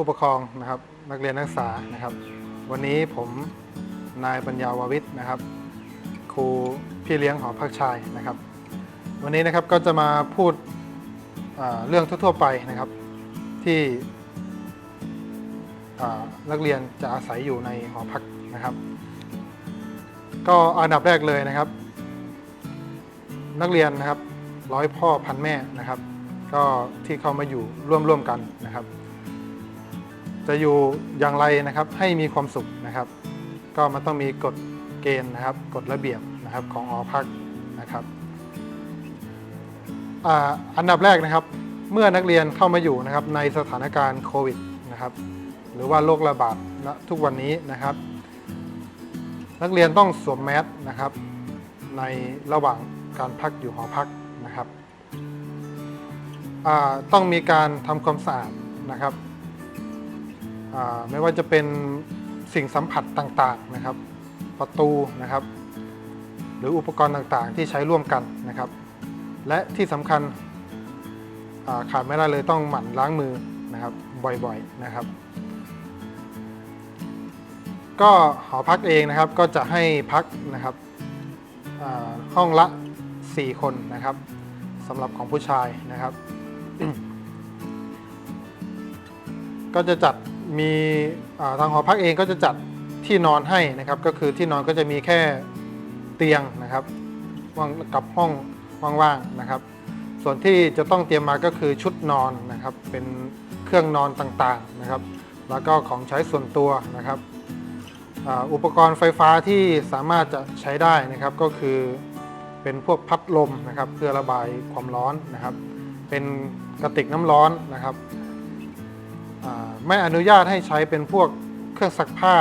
ผู้ปกครองนะครับนักเรียนนักศึกษานะครับ วันนี้ผมนายปัญญาวาวิทย์นะครับ ครูพี่เลี้ยงหอพักชายนะครับ วันนี้นะครับก็จะมาพูดเรื่องทั่วๆไปนะครับที่นักเรียนจะอาศัยอยู่ในหอพักนะครับ ก็อันดับแรกเลยนะครับ นักเรียนนะครับร้อยพ่อพันแม่นะครับ ก็ที่เข้ามาอยู่ร่วมร่วมกันนะครับ จะอยู่อย่างไรนะครับให้มีความสุขนะครับ ก็มันต้องมีกฎเกณฑ์นะครับกฎระเบียบนะครับของหอพักนะครับอันดับแรกนะครับ เมื่อนักเรียนเข้ามาอยู่นะครับในสถานการณ์โควิดนะครับ หรือว่าโรคระบาดณทุกวันนี้นะครับ นักเรียนต้องสวมแมสนะครับ ในระหว่างการพักอยู่หอพักนะครับต้องมีการทำความสะอาดนะครับ ไม่ว่าจะเป็นสิ่งสัมผัสต่างๆนะครับ ประตูนะครับ หรืออุปกรณ์ต่างๆ ที่ใช้ร่วมกันนะครับ และที่สำคัญาขาดไม่ได้เลยต้องหมั่นล้างมือนะครับบ่อยๆนะครับ ก็หอพักเองนะครับก็จะให้พักนะครับห้องละ 4 คนนะครับสำหรับของผู้ชายนะครับ ก็จะจัด มีทางหอพักเองก็จะจัดที่นอนให้นะครับ ก็คือที่นอนก็จะมีแค่เตียงนะครับว่างกับห้องว่างๆนะครับ ส่วนที่จะต้องเตรียมมาก็คือชุดนอนนะครับ เป็นเครื่องนอนต่างๆนะครับ แล้วก็ของใช้ส่วนตัวนะครับอ,อุปกรณ์ไฟฟ้าที่สามารถจะใช้ได้นะครับก็คือเป็นพวกพัดลมนะครับ เพื่อระบายความร้อนนะครับ เป็นกระติกน้ำร้อนนะครับ ไม่อนุญาตให้ใช้เป็นพวกเครื่องซักผ้า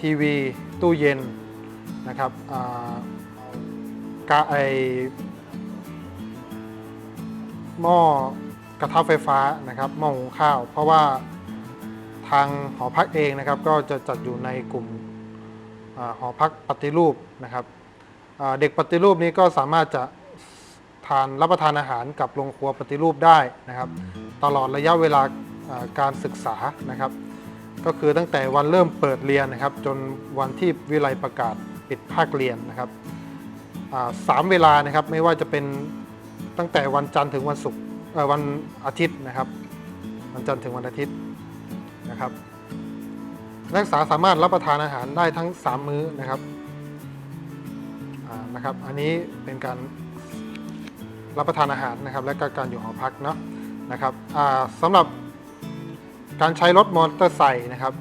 ทีวี ตู้เย็นนะครับกาไอหม้อกระทะไฟฟ้านะครับหม้อหุงข้าว เพราะว่าทางหอพักเองนะครับ ก็จะจัดอยู่ในกลุ่มอหอพักปฏิรูปนะครับเด็กปฏิรูปนี้ก็สามารถจะทานรับประทานอาหารกับโรงครัวปฏิรูปได้นะครับ ตลอดระยะเวลา การศึกษานะครับ ก็คือตั้งแต่วันเริ่มเปิดเรียนนะครับ จนวันที่วิไลประกาศปิดภาคเรียนนะครับสามเวลานะครับไม่ว่าจะเป็นตั้งแต่วันจันทร์ถึงวันศุกร์วันอาทิตย์นะครับ วันจันทร์ถึงวันอาทิตย์นะครับนักศึกษาสามารถรับประทานอาหารได้ทั้ง 3 มื้อนะครับนะครับ อันนี้เป็นการรับประทานอาหารนะครับ และก็การอยู่หอพักเนาะนะครับสำหรับ การใช้รถมอเตอร์ไซค์นะครับ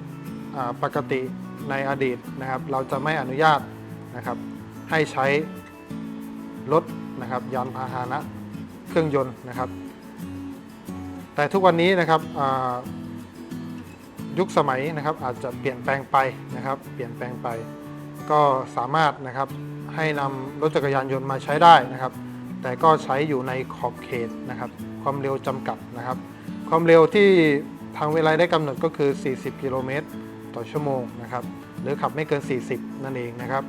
ปกติในอดีตนะครับ เราจะไม่อนุญาตนะครับ ให้ใช้รถนะครับยานพาหนะเครื่องยนต์นะครับ แต่ทุกวันนี้นะครับยุคสมัยนะครับอาจจะเปลี่ยนแปลงไปนะครับ เปลี่ยนแปลงไป ก็สามารถนะครับให้นำรถจักรยานยนต์มาใช้ได้นะครับ แต่ก็ใช้อยู่ในขอบเขตนะครับ ความเร็วจำกัดนะครับ ความเร็วที่ ทางเวลาได้กำหนดก็คือ 40 กิโลเมตรต่อชั่วโมงนะครับ หรือขับไม่เกิน 40 นั่นเองนะครับ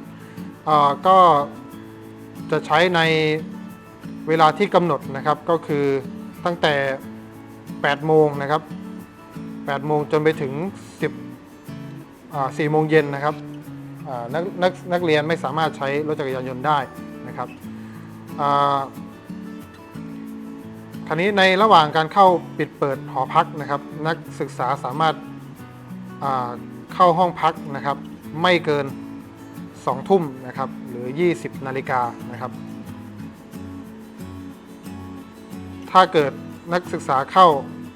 เอ่อก็จะใช้ในเวลาที่กำหนดนะครับ ก็คือตั้งแต่ 8 โมงนะครับ 8 โมงจนไปถึง 10 4 โมงเย็นนะครับนักนักนักเรียนไม่สามารถใช้รถจักรยานยนต์ได้นะครับอ่าคราวนี้ในระหว่างการเข้าปิดเปิดหอพักนะครับ นักศึกษาสามารถาเข้าห้องพักนะครับ ไม่เกิน 2 ทุ่มนะครับ หรือ 20 นาฬิกานะครับ ถ้าเกิดนักศึกษาเข้า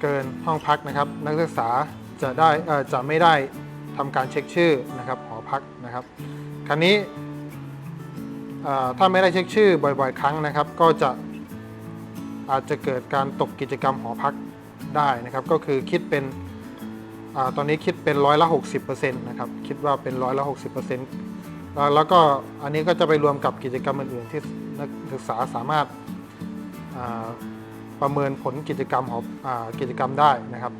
เกินห้องพักนะครับ นักศึกษาจะได้จะไม่ได้ทำการเช็คชื่อนะครับหอพักนะครับ คราวนี้ถ้าไม่ได้เช็คชื่อบ่อย ๆ ครั้งนะครับ ก็จะ อาจจะเกิดการตกกิจกรรมหอพักได้นะครับ ก็คือคิดเป็นอตอนนี้คิดเป็นร้อยละ60%นะครับคิดว่าเป็นร้อยละ60%แล้วแล้วก็อันนี้ก็จะไปรวมกับกิจกรรมอื่นๆที่นักศึกษาสามารถประเมินผลกิจกรรมของอกิจกรรมได้นะครับ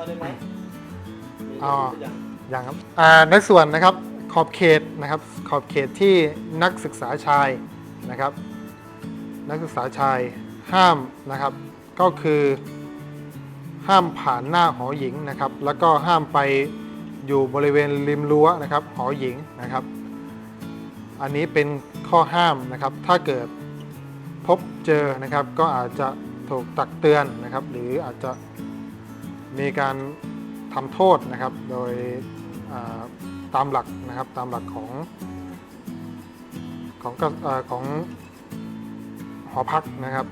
เขาได้ไหมมีอ๋อตัวอย่างอย่างครับอ่าในส่วนนะครับขอบเขตนะครับขอบเขตที่นักศึกษาชายนะครับ นักศึกษาชายห้ามนะครับ ก็คือห้ามผ่านหน้าหอหญิงนะครับ แล้วก็ห้ามไปอยู่บริเวณริมรั้วนะครับ หอหญิงนะครับ อันนี้เป็นข้อห้ามนะครับ ถ้าเกิดพบเจอนะครับ ก็อาจจะถูกตักเตือนนะครับ หรืออาจจะ มีการทำโทษนะครับ โดยตามหลักนะครับตามหลักของของอของหอพักนะครับ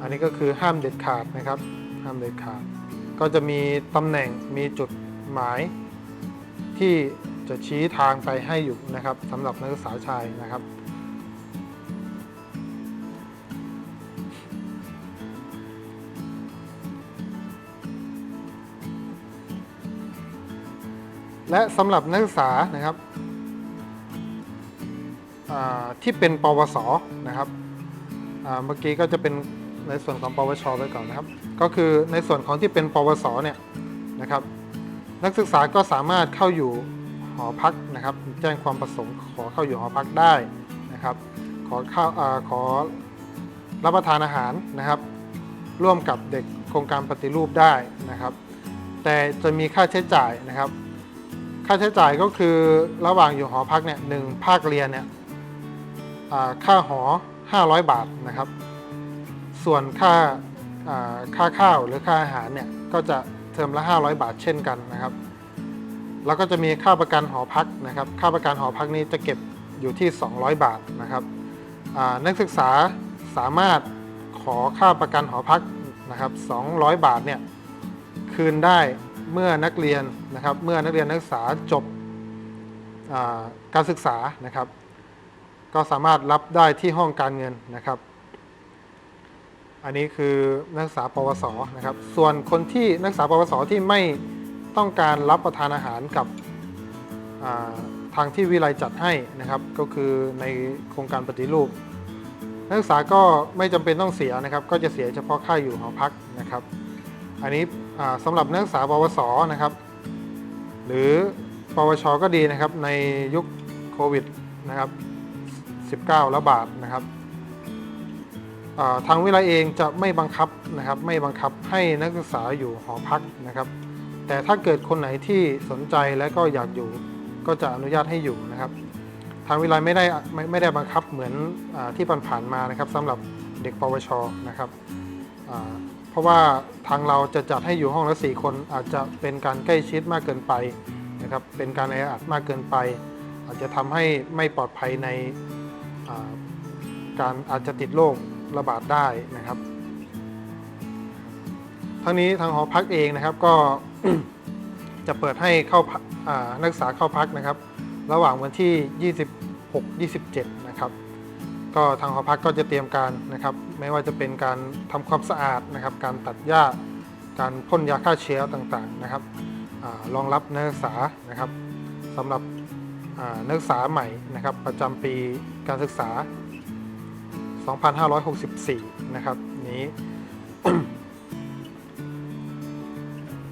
อันนี้ก็คือห้ามเด็ดขาดนะครับ ห้ามเด็ดขาด ก็จะมีตำแหน่งมีจุดหมายที่จะชี้ทางไปให้อยู่นะครับสำหรับนักศึกษาชายนะครับ และสำหรับนักศึกษานะครับที่เป็นปวสนะครับเมื่อกี้ก็จะเป็นในส่วนของปวชไว้ก่อนนะครับ ก็คือในส่วนของที่เป็นปวสเนี่ยนะครับ นักศึกษาก็สามารถเข้าอยู่หอพักนะครับ แจ้งความประสงค์ขอเข้าอยู่หอพักได้นะครับ ขอเข้าอาขอรับประทานอาหารนะครับ ร่วมกับเด็กโครงการปฏิรูปได้นะครับ แต่จะมีค่าใช้จ่ายนะครับ ค่าใช้จ่ายก็คือระหว่างอยู่หอพักเนี่ยหนึ่งภาคเรียนเนี่ยอ่าค่าหอ 500 บาทนะครับ ส่วนค่าค่าข้าวหรือค่าอาหารเนี่ยก็จะเทอมละ 500 บาทเช่นกันนะครับ แล้วก็จะมีค่าประกันหอพักนะครับ ค่าประกันหอพักนี้จะเก็บอยู่ที่ 200 บาทนะครับนักศึกษาสามารถขอค่าประกันหอพักนะครับ 200 บาทเนี่ยคืนได้ เมื่อนักเรียนนะครับเมื่อนักเรียนนักศึกษาจบาการศึกษานะครับ ก็สามารถรับได้ที่ห้องการเงินนะครับ อันนี้คือนักศึกษาปวสนะครับ ส่วนคนที่นักศึกษาปวสที่ไม่ต้องการรับประทานอาหารกับาทางที่วิไลจัดให้นะครับ ก็คือในโครงการปฏิรูป นักศึกษาก็ไม่จำเป็นต้องเสียนะครับ ก็จะเสียเฉพาะค่าอยู่หอพักนะครับ อันนี้อ่าสำหรับนักศึกษาปวสนะครับ หรือปวชก็ดีนะครับในยุคโควิดนะครับ19ระบาดนะครับทางวิทยาลัยเองจะไม่บังคับนะครับไม่บังคับให้นักศึกษาอยู่หอพักนะครับ แต่ถ้าเกิดคนไหนที่สนใจและก็อยากอยู่ก็จะอนุญาตให้อยู่นะครับ ทางวิทยาลัยไม่ได้ไม่ไม่ได้บังคับเหมือนอที่ผ่านๆมานะครับสำหรับเด็กปวชนะครับ ราะว่าทางเราจะจัดให้อยู่ห้องละสี่คนอาจจะเป็นการใกล้ชิดมากเกินไปนะครับเป็นการแออัดมากเกินไป อาจจะทำให้ไม่ปลอดภัยในการอาจจะติดโรคระบาดได้นะครับทั้งนี้ทางหอพักเองนะครับก็จะเปิดให้เข้าพักอ่านักศึกษาเข้าพักนะครับ ระหว่างวันที่ 26 27 นะครับ ก็ทางหอพักก็จะเตรียมการนะครับ ไม่ว่าจะเป็นการทำความสะอาดนะครับ การตัดหญ้า การพ่นยาฆ่าเชื้อต่างๆนะครับอรองรับนักศึกษานะครับสำหรับนักศึกษาใหม่นะครับ ประจำปีการศึกษา 2564 นะครับนี้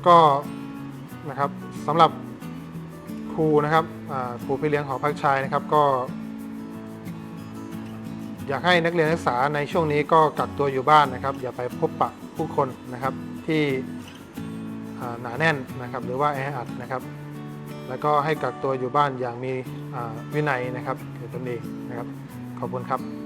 ก็นะครับสำหรับครูนะครับครูพี่เลี้ยงหอพักชายนะครับก็ อยากให้นักเรียนนักศึกษาในช่วงนี้ก็กักตัวอยู่บ้านนะครับ อย่าไปพบปะผู้คนนะครับที่หนาแน่นนะครับ หรือว่าแออัดนะครับ แล้วก็ให้กักตัวอยู่บ้านอย่างมีวินัยนะครับเกี่ยวกับตนเองนะครับ ขอบคุณครับ